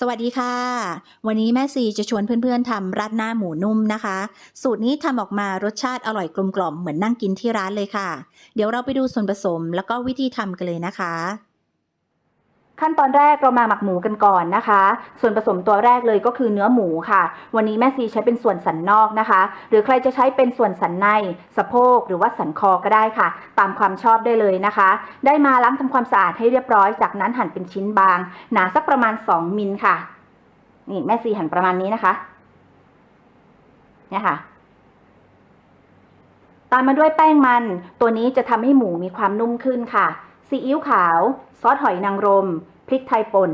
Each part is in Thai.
สวัสดีค่ะ วันนี้แม่ซีจะชวนเพื่อนๆทำราดหน้าหมูนุ่มนะคะ สูตรนี้ทำออกมารสชาติอร่อยกลมกล่อมเหมือนนั่งกินที่ร้านเลยค่ะ เดี๋ยวเราไปดูส่วนผสมแล้วก็วิธีทำกันเลยนะคะ ขั้นตอนแรกเรามาหมักหมูกันก่อนนะคะ ส่วนผสมตัวแรกเลยก็คือเนื้อหมูค่ะ วันนี้แม่ซีใช้เป็นส่วนสันนอกนะคะ หรือใครจะใช้เป็นส่วนสันใน สะโพกหรือว่าสันคอก็ได้ค่ะ ตามความชอบได้เลยนะคะ ได้มาล้างทำความสะอาดให้เรียบร้อย จากนั้นหั่นเป็นชิ้นบาง หนาสักประมาณ 2มิลค่ะ นี่แม่ซีหั่นประมาณนี้นะคะ เนี่ยค่ะตามมาด้วยแป้งมัน ตัวนี้จะทำให้หมูมีความนุ่มขึ้นค่ะ ซีอิ๊วขาว ซอสหอยนางรม พริกไทยป่น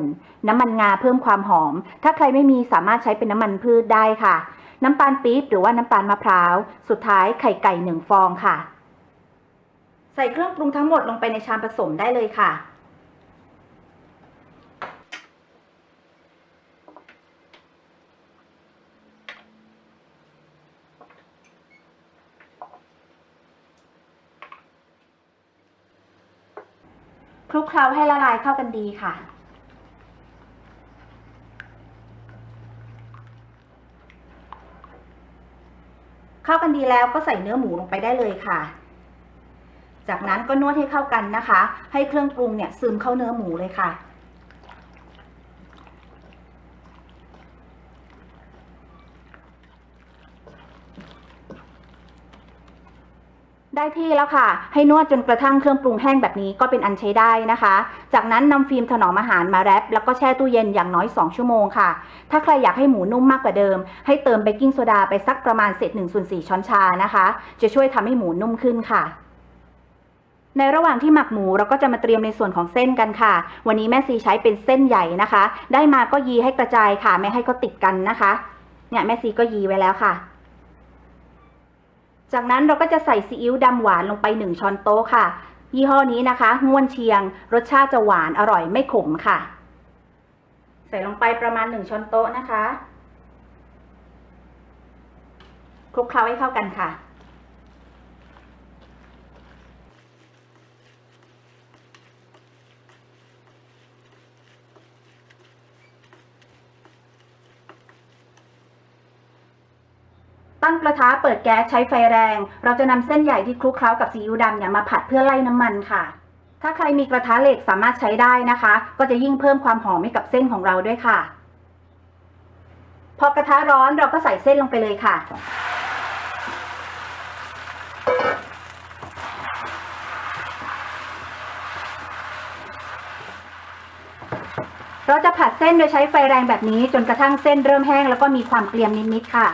น้ำมันงาเพิ่มความหอม ถ้าใครไม่มีสามารถใช้เป็นน้ำมันพืชได้ค่ะ น้ำตาลปี๊บหรือว่าน้ำตาลมะพร้าว สุดท้ายไข่ไก่หนึ่งฟองค่ะ ใส่เครื่องปรุงทั้งหมดลงไปในชามผสมได้เลยค่ะ คลุกเคล้าให้ละลายเข้ากันดีค่ะ เข้ากันดีแล้วก็ใส่เนื้อหมูลงไปได้เลยค่ะ จากนั้นก็นวดให้เข้ากันนะคะ ให้เครื่องปรุงเนี่ยซึมเข้าเนื้อหมูเลยค่ะ ได้ที่แล้วค่ะ ให้นวดจนกระทั่งเครื่องปรุงแห้งแบบนี้ก็เป็นอันใช้ได้นะคะ จากนั้นนำฟิล์มถนอมอาหารมาแรปแล้วก็แช่ตู้เย็นอย่างน้อย 2 ชั่วโมงค่ะ ถ้าใครอยากให้หมูนุ่มมากกว่าเดิม ให้เติมเบกกิ้งโซดาไปสักประมาณเศษ1ส่วน4ช้อนชานะคะ จะช่วยทำให้หมูนุ่มขึ้นค่ะในระหว่างที่หมักหมูเราก็จะมาเตรียมในส่วนของเส้นกันค่ะ วันนี้แม่ซีใช้เป็นเส้นใหญ่นะคะ ได้มาก็ยีให้กระจายค่ะ ไม่ให้เขาติดกันนะคะ เนี่ยแม่ซีก็ยีไว้แล้วค่ะ จากนั้นเราก็จะใส่ซีอิ๊วดำหวานลงไป 1 ช้อนโต๊ะค่ะ ยี่ห้อนี้นะคะง่วนเชียง รสชาติจะหวานอร่อยไม่ขมค่ะ ใส่ลงไปประมาณ 1 ช้อนโต๊ะนะคะคลุกเคล้าให้เข้ากันค่ะ ตั้งกระทะเปิดแก๊สใช้ไฟแรง เราจะนำเส้นใหญ่ที่คลุกเคล้ากับซีอิ๊วดำเนี่ยมาผัดเพื่อไล่น้ำมันค่ะ ถ้าใครมีกระทะเหล็กสามารถใช้ได้นะคะ ก็จะยิ่งเพิ่มความหอมให้กับเส้นของเราด้วยค่ะ พอกระทะร้อนเราก็ใส่เส้นลงไปเลยค่ะเราจะผัดเส้นโดยใช้ไฟแรงแบบนี้จนกระทั่งเส้นเริ่มแห้งแล้วก็มีความเกรียมนิดๆค่ะ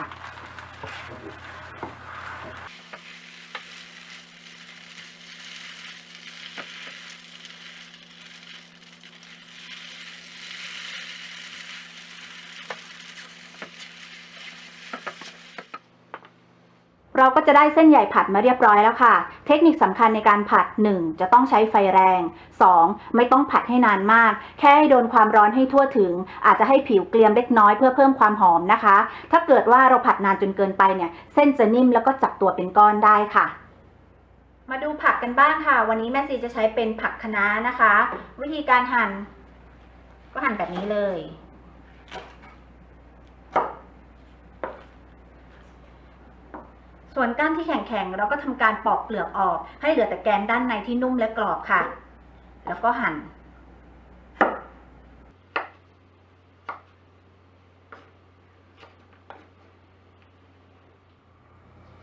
เราก็จะได้เส้นใหญ่ผัดมาเรียบร้อยแล้วค่ะ เทคนิคสำคัญในการผัด 1. จะต้องใช้ไฟแรง 2. ไม่ต้องผัดให้นานมาก แค่ให้โดนความร้อนให้ทั่วถึง อาจจะให้ผิวเกรียมเล็กน้อยเพื่อเพิ่มความหอมนะคะ ถ้าเกิดว่าเราผัดนานจนเกินไปเนี่ย เส้นจะนิ่มแล้วก็จับตัวเป็นก้อนได้ค่ะมาดูผักกันบ้างค่ะ วันนี้แม่ซีจะใช้เป็นผักคะน้านะคะ วิธีการหั่นก็หั่นแบบนี้เลย ส่วนก้านที่แข็งๆเราก็ทำการปอกเปลือกออก ให้เหลือแต่แกนด้านในที่นุ่มและกรอบค่ะ แล้วก็หั่น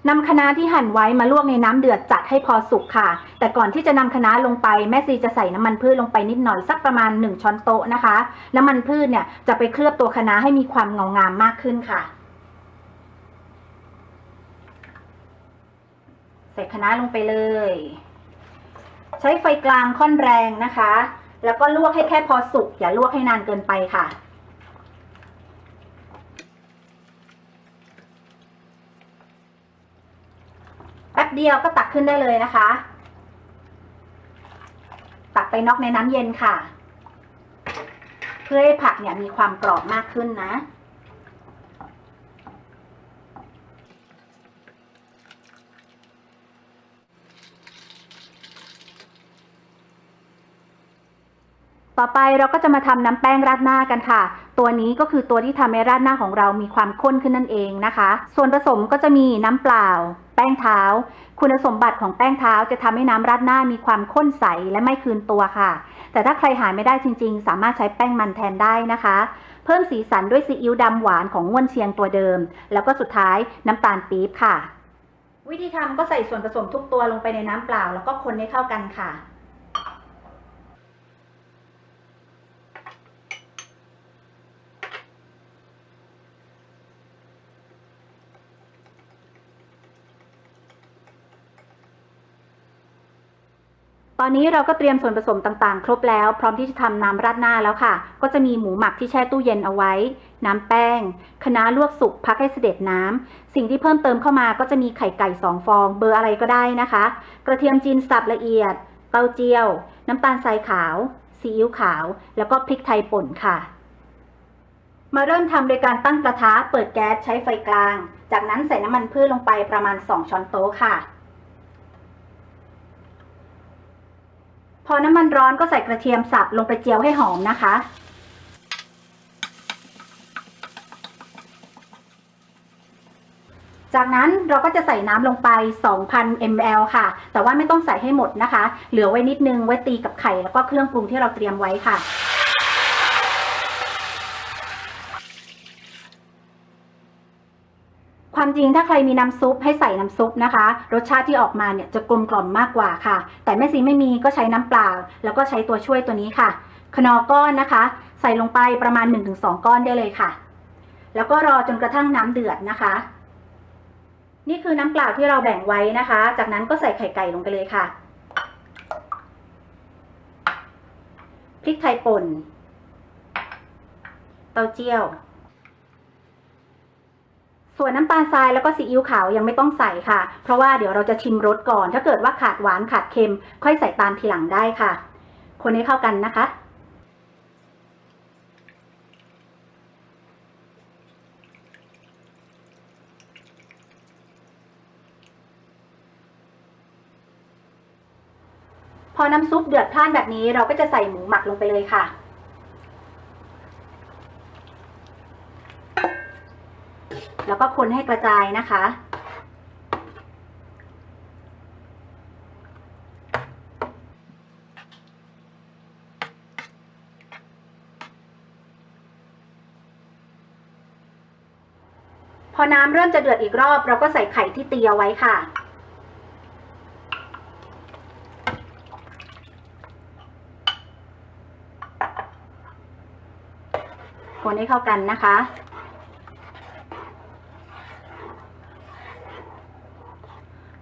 นำคะน้าที่หั่นไว้มาลวกในน้ำเดือดจัดให้พอสุกค่ะ แต่ก่อนที่จะนำคะน้าลงไปแม่ซีจะใส่น้ำมันพืชลงไปนิดหน่อยสักประมาณ 1 ช้อนโต๊ะนะคะ น้ำมันพืชเนี่ยจะไปเคลือบตัวคะน้าให้มีความเงางามมากขึ้นค่ะ ใส่คะน้าลงไปเลย ใช้ไฟกลางค่อนแรงนะคะ แล้วก็ลวกให้แค่พอสุก อย่าลวกให้นานเกินไปค่ะแป๊บเดียวก็ตักขึ้นได้เลยนะคะ ตักไปนอกในน้ำเย็นค่ะ เพื่อให้ผักเนี่ยมีความกรอบมากขึ้นนะ ต่อไปเราก็จะมาทำน้ำแป้งราดหน้ากันค่ะ ตัวนี้ก็คือตัวที่ทำให้ราดหน้าของเรามีความข้นขึ้นนั่นเองนะคะ ส่วนผสมก็จะมีน้ำเปล่า แป้งเท้า คุณสมบัติของแป้งเท้าจะทำให้น้ำราดหน้ามีความข้นใสและไม่คืนตัวค่ะ แต่ถ้าใครหาไม่ได้จริง ๆ สามารถใช้แป้งมันแทนได้นะคะ เพิ่มสีสันด้วยซีอิ๊วดำหวานของง่วนเชียงตัวเดิม แล้วก็สุดท้ายน้ำตาลปี๊บค่ะ วิธีทำก็ใส่ส่วนผสมทุกตัวลงไปในน้ำเปล่า แล้วก็คนให้เข้ากันค่ะ ตอนนี้เราก็เตรียมส่วนผสมต่างๆ ครบแล้ว พร้อมที่จะทำน้ำราดหน้าแล้วค่ะ ก็จะมีหมูหมักที่แช่ตู้เย็นเอาไว้ น้ำแป้งคะน้าลวกสุกพักให้เสด็จน้ำ สิ่งที่เพิ่มเติมเข้ามาก็จะมีไข่ไก่สองฟอง เบอร์อะไรก็ได้นะคะ กระเทียมจีนสับละเอียด เต้าเจี้ยว น้ำตาลทรายขาว ซีอิ๊วขาว แล้วก็พริกไทยป่นค่ะมาเริ่มทำโดยการตั้งกระทะ เปิดแก๊สใช้ไฟกลาง จากนั้นใส่น้ำมันพืชลงไปประมาณ 2 ช้อนโต๊ะค่ะ พอน้ำมันร้อนก็ใส่กระเทียมสับลงไปเจียวให้หอมนะคะ จากนั้นเราก็จะใส่น้ำลงไป 2,000 ml ค่ะ แต่ว่าไม่ต้องใส่ให้หมดนะคะ เหลือไว้นิดนึงไว้ตีกับไข่แล้วก็เครื่องปรุงที่เราเตรียมไว้ค่ะ ความจริงถ้าใครมีน้ำซุปให้ใส่น้ำซุปนะคะ รสชาติที่ออกมาเนี่ยจะกลมกล่อมมากกว่าค่ะ แต่แม่ซีไม่มีก็ใช้น้ำเปล่า แล้วก็ใช้ตัวช่วยตัวนี้ค่ะ ขนอก้อนนะคะ ใส่ลงไปประมาณ 1-2 ก้อนได้เลยค่ะ แล้วก็รอจนกระทั่งน้ำเดือดนะคะ นี่คือน้ำเปล่าที่เราแบ่งไว้นะคะ จากนั้นก็ใส่ไข่ไก่ลงไปเลยค่ะพริกไทยป่น เต้าเจี้ยว ส่วนน้ำตาลทรายแล้วก็ซีอิ๊วขาวยังไม่ต้องใส่ค่ะ เพราะว่าเดี๋ยวเราจะชิมรสก่อน ถ้าเกิดว่าขาดหวานขาดเค็ม ค่อยใส่ตามทีหลังได้ค่ะ คนให้เข้ากันนะคะ พอน้ำซุปเดือดพล่านแบบนี้เราก็จะใส่หมูหมักลงไปเลยค่ะ แล้วก็คนให้กระจายนะคะ พอน้ำเริ่มจะเดือดอีกรอบ เราก็ใส่ไข่ที่ตีเอาไว้ค่ะคนให้เข้ากันนะคะ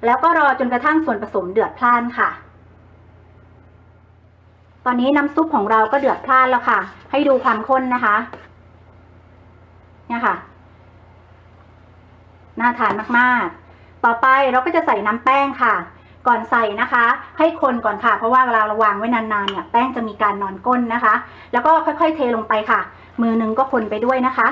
แล้วก็รอจนกระทั่งส่วนผสมเดือดพล่านค่ะ ตอนนี้น้ำซุปของเราก็เดือดพล่านแล้วค่ะ ให้ดูความข้นนะคะ เนี่ยค่ะ น่าทานมากๆ ต่อไปเราก็จะใส่น้ำแป้งค่ะ ก่อนใส่นะคะ ให้คนก่อนค่ะ เพราะว่าเวลาเราวางไว้นานๆเนี่ยแป้งจะมีการนอนก้นนะคะ แล้วก็ค่อยๆเทลงไปค่ะ มือหนึงก็คนไปด้วยนะคะ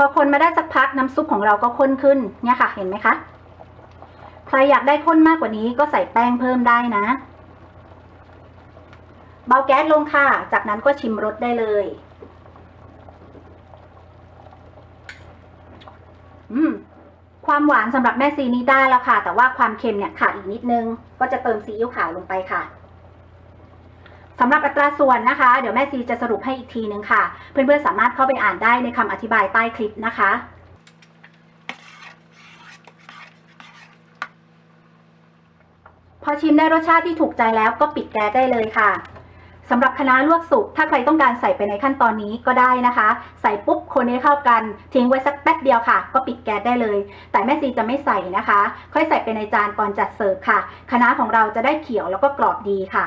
พอคนมาได้สักพักน้ำซุปของเราก็ข้นขึ้นเนี่ยค่ะเห็นไหมคะใครอยากได้ข้นมากกว่านี้ก็ใส่แป้งเพิ่มได้นะ เบาแก๊สลงค่ะ จากนั้นก็ชิมรสได้เลยอืมความหวานสำหรับแม่ซีนี้ได้แล้วค่ะ แต่ว่าความเค็มเนี่ยขาดอีกนิดนึง ก็จะเติมซีอิ๊วขาวลงไปค่ะ สำหรับอัตราส่วนนะคะ เดี๋ยวแม่ซีจะสรุปให้อีกทีนึงค่ะ เพื่อนๆสามารถเข้าไปอ่านได้ในคำอธิบายใต้คลิปนะคะพอชิมได้รสชาติที่ถูกใจแล้วก็ปิดแก๊สได้เลยค่ะสำหรับคะน้าลวกสุกถ้าใครต้องการใส่ไปในขั้นตอนนี้ก็ได้นะคะ ใส่ปุ๊บคนให้เข้ากัน ทิ้งไว้สักแป๊บเดียวค่ะ ก็ปิดแก๊สได้เลย แต่แม่ซีจะไม่ใส่นะคะ ค่อยใส่ไปในจานก่อนจัดเสิร์ฟค่ะคะน้าของเราจะได้เขียวแล้วก็กรอบดีค่ะ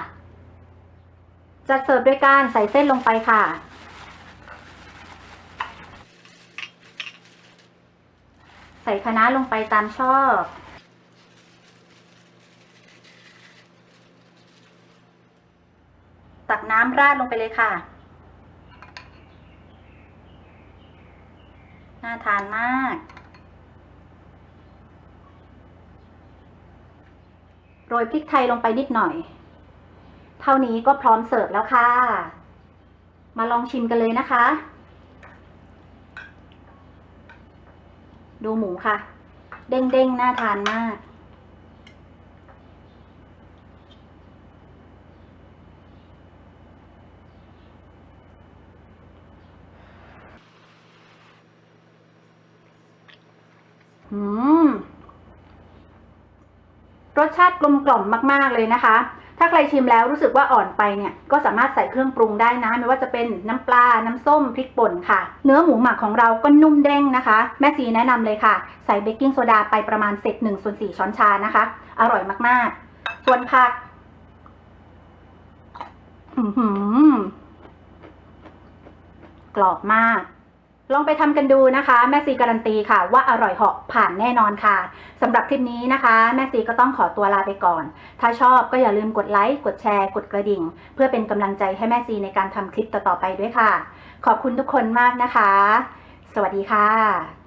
จัดเสิร์ฟด้วยการใส่เส้นลงไปค่ะ ใส่คะน้าลงไปตามชอบ ตักน้ำราดลงไปเลยค่ะ น่าทานมากโรยพริกไทยลงไปนิดหน่อย เท่านี้ก็พร้อมเสิร์ฟแล้วค่ะ มาลองชิมกันเลยนะคะ ดูหมูค่ะ เด้งๆ น่าทานมากรสชาติกลมกล่อมมาก ๆ เลยนะคะ ถ้าใครชิมแล้วรู้สึกว่าอ่อนไปเนี่ยก็สามารถใส่เครื่องปรุงได้นะไม่ว่าจะเป็นน้ำปลา น้ำส้มพริกป่นค่ะ เนื้อหมูหมักของเราก็นุ่มเด้งนะคะ แม่ซีแนะนำเลยค่ะ ใส่เบกกิ้งโซดาไปประมาณเศษหนึ่งส่วนสี่ช้อนชานะคะ อร่อยมากๆ ส่วนผักหือหือกรอบมาก ลองไปทำกันดูนะคะ แม่ซีการันตีค่ะ ว่าอร่อยเหาะผ่านแน่นอนค่ะสำหรับคลิปนี้นะคะ แม่ซีก็ต้องขอตัวลาไปก่อน ถ้าชอบก็อย่าลืมกดไลค์กดแชร์ กดกระดิ่ง เพื่อเป็นกำลังใจให้แม่ซีในการทำคลิปต่อๆไปด้วยค่ะ ขอบคุณทุกคนมากนะคะ สวัสดีค่ะ